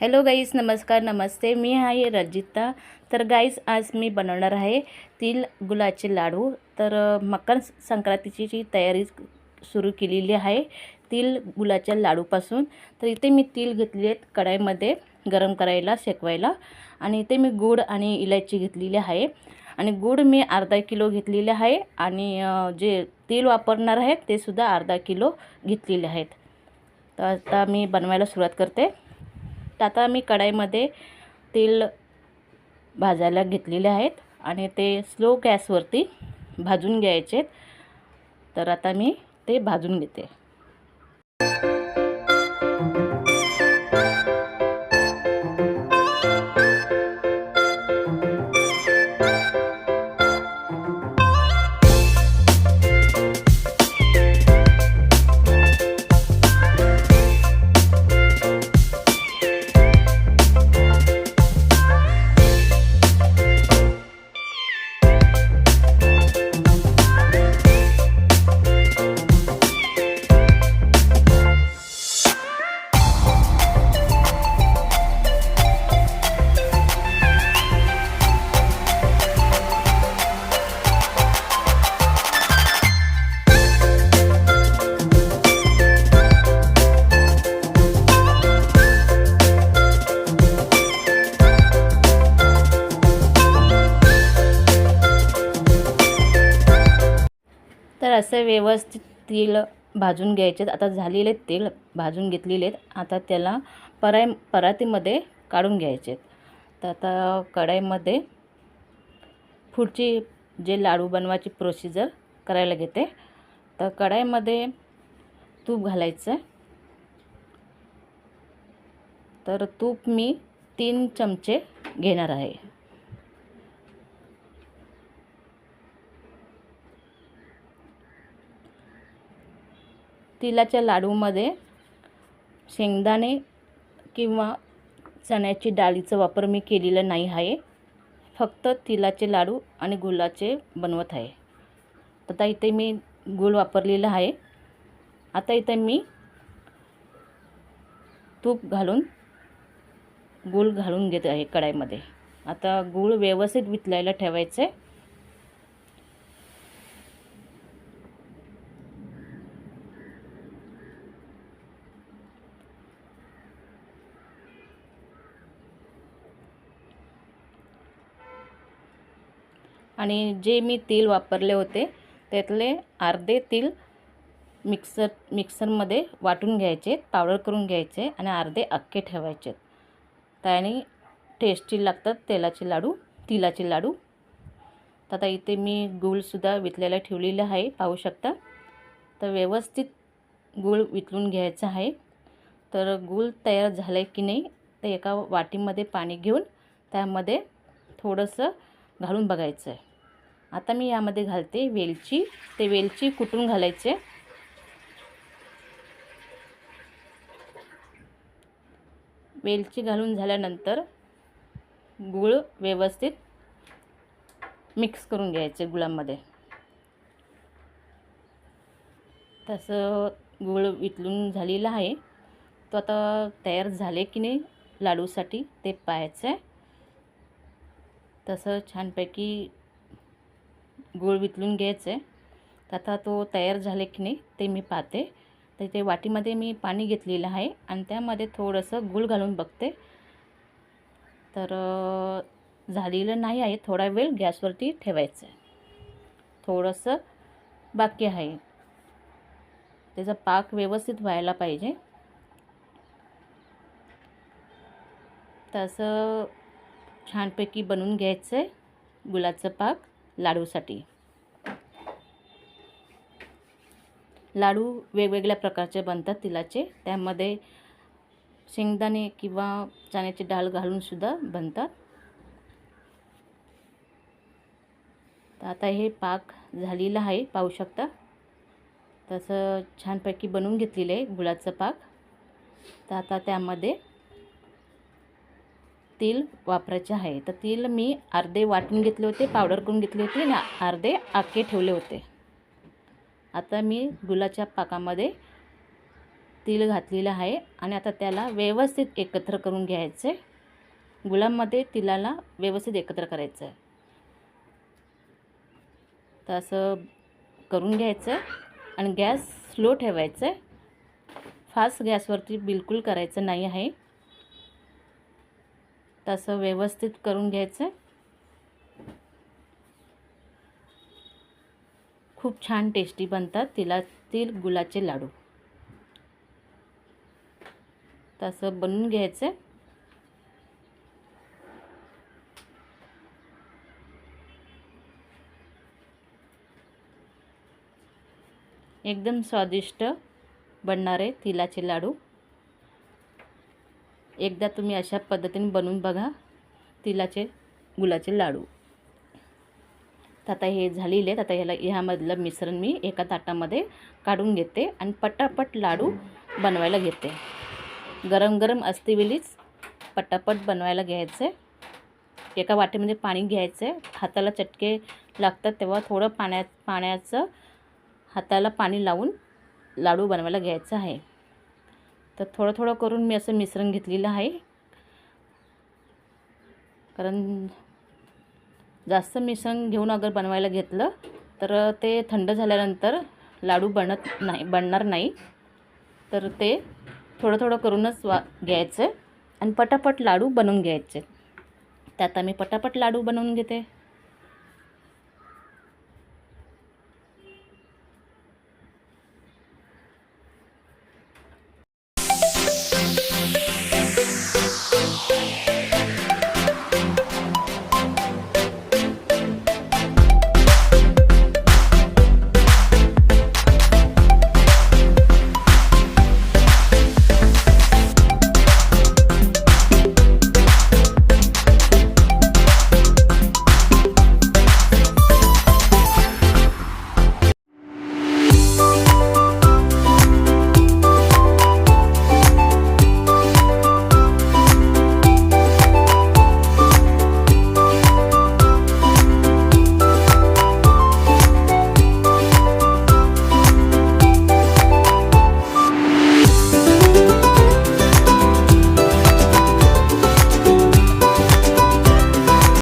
Hello गाईस नमस्कार नमस्ते. मी आहे रजिता. तर गाईस आज मी बनवणार आहे तिल गुलाचे लाडू. तर मकर संक्रांतीची जी तयारी सुरू केलेली आहे तिल गुलाच्या लाडूपासून. तर इथे मी तिल घेतले आहेत कढाईमध्ये गरम करायला शेकवायला. आणि इथे मी गूळ आणि इलायची घेतलेली आहे. आणि गूळ मी अर्धा किलो घेतलेले आहे. आणि जे तेल वापरणार आहे ते सुद्धा अर्धा किलो घेतलेले आहेत. तर आता मी बनवायला सुरुवात करते. तर आता मी कढाईमध्ये तेल भाजायला घेतलेले आहेत आणि ते स्लो गॅसवरती भाजून घ्यायचे तर आता मी ते भाजून घेते. असं व्यवस्थित तेल भाजून घ्यायचे. आता झालेले तेल भाजून घेतलेले आहेत. आता त्याला पराय परातीमध्ये काढून घ्यायचे तर आता कढाईमध्ये पुढची जे लाडू बनवायची प्रोसिजर करायला घेते. तर कढाईमध्ये तूप घालायचं तर तूप मी तीन चमचे घेणार आहे. तिलाच्या लाडूमध्ये शेंगदाणे किंवा चण्याची डाळीचा वापर मी केलेला नाही आहे. फक्त तिलाचे लाडू आणि गुलाचे बनवत आहे. आता इथे मी गुळ वापरलेलं आहे. आता इथे मी तूप घालून गूळ घालून घेत आहे कढाईमध्ये. आता गूळ व्यवस्थित वितलायला ठेवायचं. आणि जे मी तेल वापरले होते त्यातले अर्धे तेल मिक्सर मिक्सरमध्ये वाटून घ्यायचे पावडर करून घ्यायचे आणि अर्धे अख्खे ठेवायचे. त्याने टेस्टी लागतात तेलाचे लाडू तिलाचे लाडू. तर आता इथे मी गूळसुद्धा वितलेला ठेवलेला आहे पाहू शकता. तर व्यवस्थित गूळ वितळून घ्यायचा आहे. तर गूळ तयार झालं आहे की नाही तर एका वाटीमध्ये पाणी घेऊन त्यामध्ये थोडंसं घालून बघायचं आहे आता मी यामध्ये घालते वेलची. ते वेलची कुटून घालायचे. वेलची घालून झाल्यानंतर गूळ व्यवस्थित मिक्स करून घ्यायचे गुळामध्ये. तसं गूळ वितळून झालेलं आहे. तो आता तयार झाले की नाही लाडूसाठी ते पाहायचं आहे तसं छानपैकी गूळ वितळून घ्यायचं. आहे तर आता तो तयार झाले की नाही ते मी पाहते. तर ते वाटीमध्ये मी पाणी घेतलेलं आहे आणि त्यामध्ये थोडंसं गूळ घालून बघते. तर झालेलं नाही आहे. थोडा वेळ गॅसवरती ठेवायचं आहे. थोडंसं बाकी आहे. त्याचा पाक व्यवस्थित व्हायला पाहिजे. तसं छानपैकी बनवून घ्यायचं आहे गुलाचं पाक. लाडूसाठी. लाडू वेगवेगळ्या प्रकारचे बनतात तिलाचे. त्यामध्ये शेंगदाणे किंवा चण्याची डाळ घालूनसुद्धा बनतात. तर आता हे पाक झालेलं आहे पाहू शकता. तसं छानपैकी बनवून घेतलेलं आहे गुळाचं पाक. तर आता त्यामध्ये तेल वापरायचे आहे. तर तेल मी अर्धे वाटून घेतले होते पावडर करून घेतले होते आणि अर्धे आके ठेवले होते. आता मी गुलाच्या पाकामध्ये तिल घातलेलं आहे आणि आता त्याला व्यवस्थित एकत्र करून घ्यायचं. आहे गुलाबमध्ये तिलाला व्यवस्थित एकत्र करायचं आहे. तर असं करून घ्यायचं आणि गॅस स्लो ठेवायचं आहे. फास्ट गॅसवरती बिलकुल करायचं नाही आहे. तसं व्यवस्थित करून घ्यायचं. खूप छान टेस्टी बनतात तिला तिल गुलाचे लाडू. तसं बनवून घ्यायचं. एकदम स्वादिष्ट बनणारे तिलाचे लाडू. एकदा तुम्ही अशा पद्धतीने बनवून बघा तिलाचे गुलाचे लाडू. तर आता हे झालेले आहेत. आता ह्याला ह्यामधलं मिश्रण मी एका ताटामध्ये काढून घेते आणि पटापट लाडू बनवायला घेते. गरम गरम असते वेळीच पटापट बनवायला घ्यायचे. एका वाटीमध्ये पाणी घ्यायचं. आहे हाताला चटके लागतात तेव्हा थोडं पाण्या पाण्याचं हाताला पाणी लावून लाडू बनवायला घ्यायचं आहे. तर थोडं थोडं करून मी असं मिश्रण घेतलेलं आहे. कारण जास्त मिश्रण घेऊन अगर बनवायला घेतलं तर ते थंड झाल्यानंतर लाडू बनत नाही बनणार नाही. तर ते थोडं थोडं करूनच वा घ्यायचं. आणि पटापट लाडू बनवून घ्यायचे. त्यात आता मी पटापट लाडू बनवून घेते.